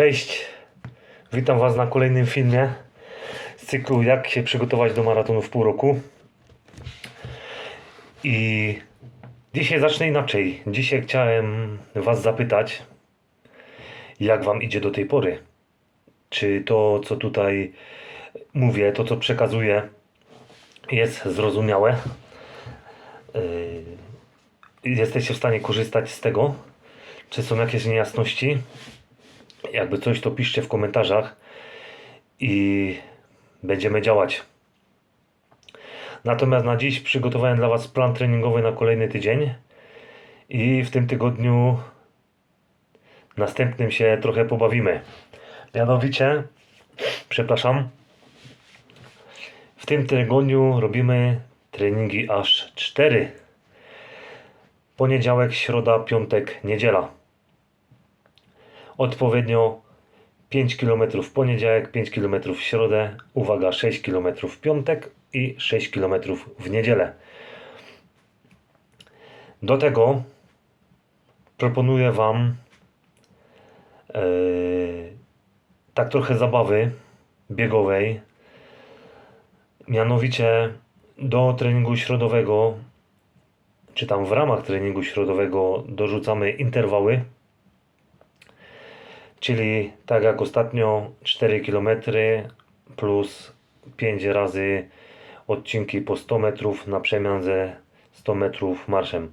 Cześć, witam Was na kolejnym filmie z cyklu Jak się przygotować do maratonu w pół roku. I dzisiaj zacznę inaczej. Dzisiaj chciałem Was zapytać, jak Wam idzie do tej pory. Czy to, co tutaj mówię, to, co przekazuję, jest zrozumiałe? Yy, Jesteście w stanie korzystać z tego? Czy są jakieś niejasności? Jakby coś, to piszcie w komentarzach i będziemy działać. Natomiast na dziś przygotowałem dla Was plan treningowy na kolejny tydzień i w tym tygodniu następnym się trochę pobawimy. Mianowicie, przepraszam, w tym tygodniu robimy treningi aż 4. Poniedziałek, środa, piątek, niedziela odpowiednio 5 km w poniedziałek, 5 km w środę, uwaga 6 km w piątek i 6 km w niedzielę. Do tego proponuję Wam e, tak trochę zabawy biegowej. Mianowicie do treningu środowego, czy tam w ramach treningu środowego dorzucamy interwały. Czyli tak jak ostatnio 4 km plus 5 razy odcinki po 100 metrów na przemian ze 100 metrów marszem.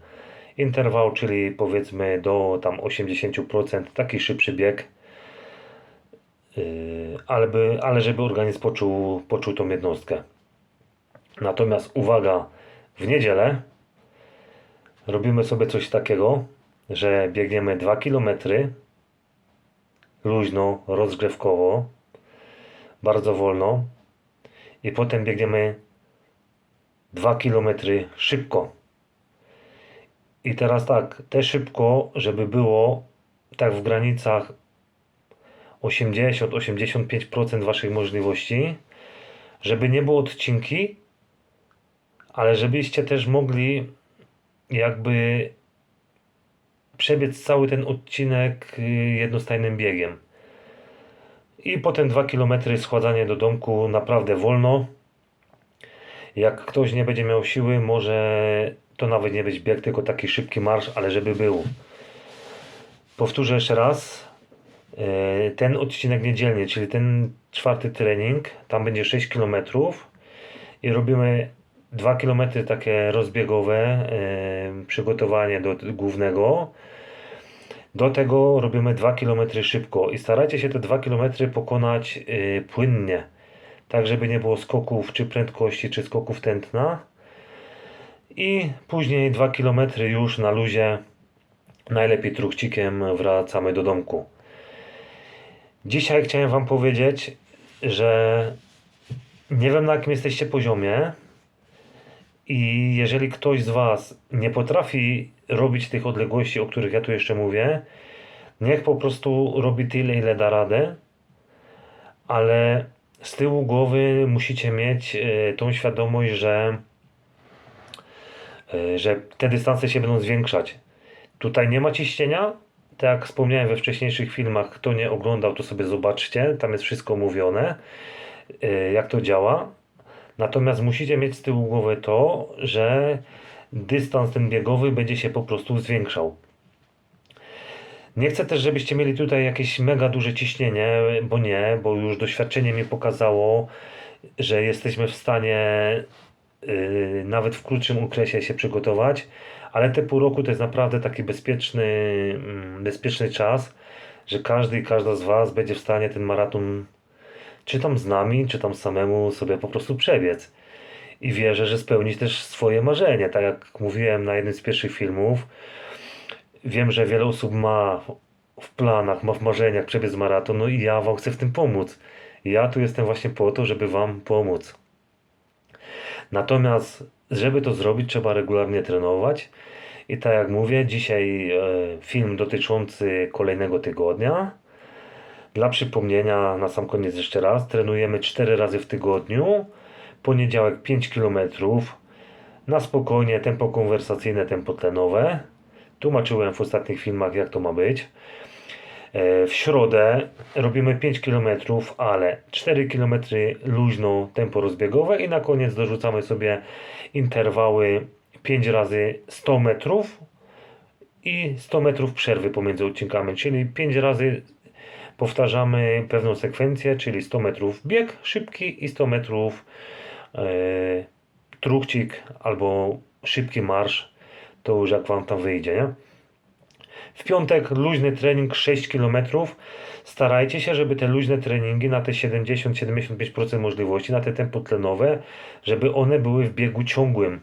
Interwał, czyli powiedzmy do tam 80% taki szybszy bieg, Yy, ale, by, ale żeby organizm poczuł, poczuł tą jednostkę. Natomiast uwaga, w niedzielę robimy sobie coś takiego, że biegniemy 2 kilometry luźno, rozgrzewkowo, bardzo wolno i potem biegniemy 2 km szybko. I teraz tak, te szybko, żeby było tak w granicach 80-85% waszych możliwości, żeby nie było odcinki, ale żebyście też mogli jakby przebiec cały ten odcinek y, jednostajnym biegiem. I potem 2 km schładzanie do domku naprawdę wolno. Jak ktoś nie będzie miał siły, może to nawet nie być bieg, tylko taki szybki marsz, ale żeby był. Powtórzę jeszcze raz. E, Ten odcinek niedzielny, czyli ten czwarty trening, tam będzie 6 km i robimy 2 km takie rozbiegowe, przygotowanie do głównego. Do tego robimy 2 km szybko i starajcie się te 2 km pokonać e, płynnie, tak żeby nie było skoków czy prędkości, czy skoków tętna. I później 2 km już na luzie, najlepiej truchcikiem wracamy do domku. Dzisiaj chciałem Wam powiedzieć, że nie wiem na jakim jesteście poziomie i jeżeli ktoś z Was nie potrafi robić tych odległości, o których ja tu jeszcze mówię, niech po prostu robi tyle, ile da radę, ale z tyłu głowy musicie mieć e, tą świadomość, że, e, że te dystanse się będą zwiększać. Tutaj nie ma ciśnienia, tak jak wspomniałem we wcześniejszych filmach, kto nie oglądał, to sobie zobaczcie, tam jest wszystko mówione, e, jak to działa. Natomiast musicie mieć z tyłu głowy to, że dystans ten biegowy będzie się po prostu zwiększał. Nie chcę też, żebyście mieli tutaj jakieś mega duże ciśnienie, bo nie, bo już doświadczenie mi pokazało, że jesteśmy w stanie yy, nawet w krótszym okresie się przygotować, ale te pół roku to jest naprawdę taki bezpieczny, mm, bezpieczny czas, że każdy i każda z Was będzie w stanie ten maraton czy tam z nami, czy tam samemu sobie po prostu przebiec. I wierzę, że spełnić też swoje marzenie. Tak jak mówiłem na jednym z pierwszych filmów, wiem, że wiele osób ma w planach, ma w marzeniach przebiec maraton, no i ja Wam chcę w tym pomóc. Ja tu jestem właśnie po to, żeby Wam pomóc. Natomiast, żeby to zrobić, trzeba regularnie trenować. I tak jak mówię, dzisiaj e, film dotyczący kolejnego tygodnia. Dla przypomnienia, na sam koniec jeszcze raz, trenujemy 4 razy w tygodniu. Poniedziałek 5 km. Na spokojnie, tempo konwersacyjne, tempo tlenowe. Tłumaczyłem w ostatnich filmach, jak to ma być. E, W środę robimy 5 km, ale 4 km luźno tempo rozbiegowe i na koniec dorzucamy sobie interwały 5 razy 100 metrów i 100 metrów przerwy pomiędzy odcinkami, czyli 5 razy powtarzamy pewną sekwencję, czyli 100 metrów bieg szybki i 100 metrów e, albo szybki marsz, to już jak Wam tam wyjdzie, nie? W piątek luźny trening 6 km. Starajcie się, żeby te luźne treningi na te 70-75% możliwości, na te tempo tlenowe, żeby one były w biegu ciągłym.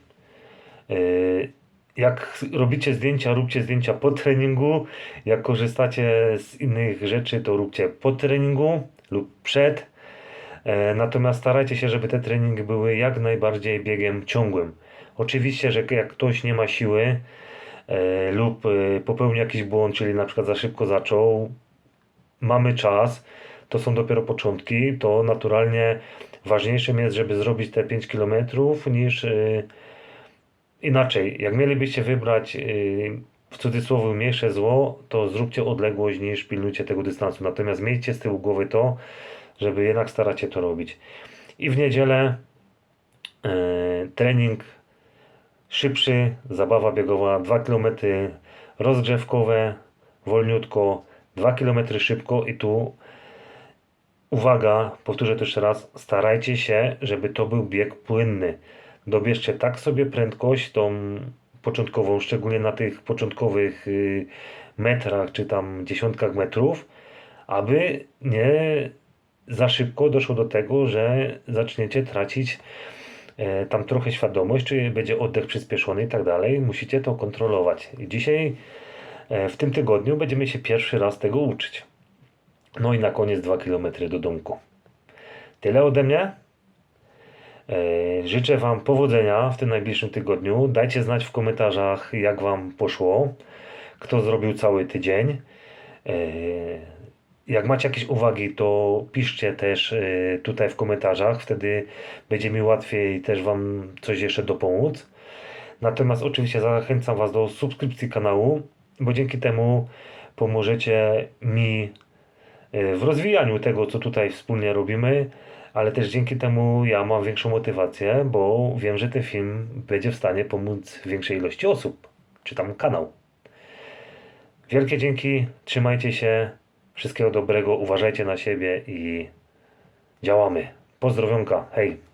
Yy, Jak robicie zdjęcia, róbcie zdjęcia po treningu. Jak korzystacie z innych rzeczy, to róbcie po treningu lub przed. E, Natomiast starajcie się, żeby te treningi były jak najbardziej biegiem ciągłym. Oczywiście, że jak ktoś nie ma siły e, lub e, popełni jakiś błąd, czyli na przykład za szybko zaczął, mamy czas, to są dopiero początki, to naturalnie ważniejszym jest, żeby zrobić te 5 km niż inaczej. Jak mielibyście wybrać e, w cudzysłowie mniejsze zło, to zróbcie odległość niż pilnujcie tego dystansu. Natomiast miejcie z tyłu głowy to, żeby jednak starać się to robić. I w niedzielę e, trening szybszy, zabawa biegowa, 2 km rozgrzewkowe, wolniutko, 2 km szybko i tu uwaga, powtórzę to jeszcze raz, starajcie się, żeby to był bieg płynny. Dobierzcie tak sobie prędkość tą początkową, szczególnie na tych początkowych y, metrach czy tam dziesiątkach metrów, aby nie za szybko doszło do tego, że zaczniecie tracić e, tam trochę świadomość, czy będzie oddech przyspieszony i tak dalej. Musicie to kontrolować. I dzisiaj, e, w tym tygodniu, będziemy się pierwszy raz tego uczyć. No i na koniec 2 km do domku. Tyle ode mnie. E, Życzę Wam powodzenia w tym najbliższym tygodniu. Dajcie znać w komentarzach, jak Wam poszło, kto zrobił cały tydzień. E, Jak macie jakieś uwagi, to piszcie też e, tutaj w komentarzach, wtedy będzie mi łatwiej też Wam coś jeszcze dopomóc. Natomiast oczywiście zachęcam Was do subskrypcji kanału, bo dzięki temu pomożecie mi w rozwijaniu tego, co tutaj wspólnie robimy, ale też dzięki temu ja mam większą motywację, bo wiem, że ten film będzie w stanie pomóc większej ilości osób, czy tam kanał. Wielkie dzięki, trzymajcie się, wszystkiego dobrego, uważajcie na siebie i działamy. Pozdrowionka, hej!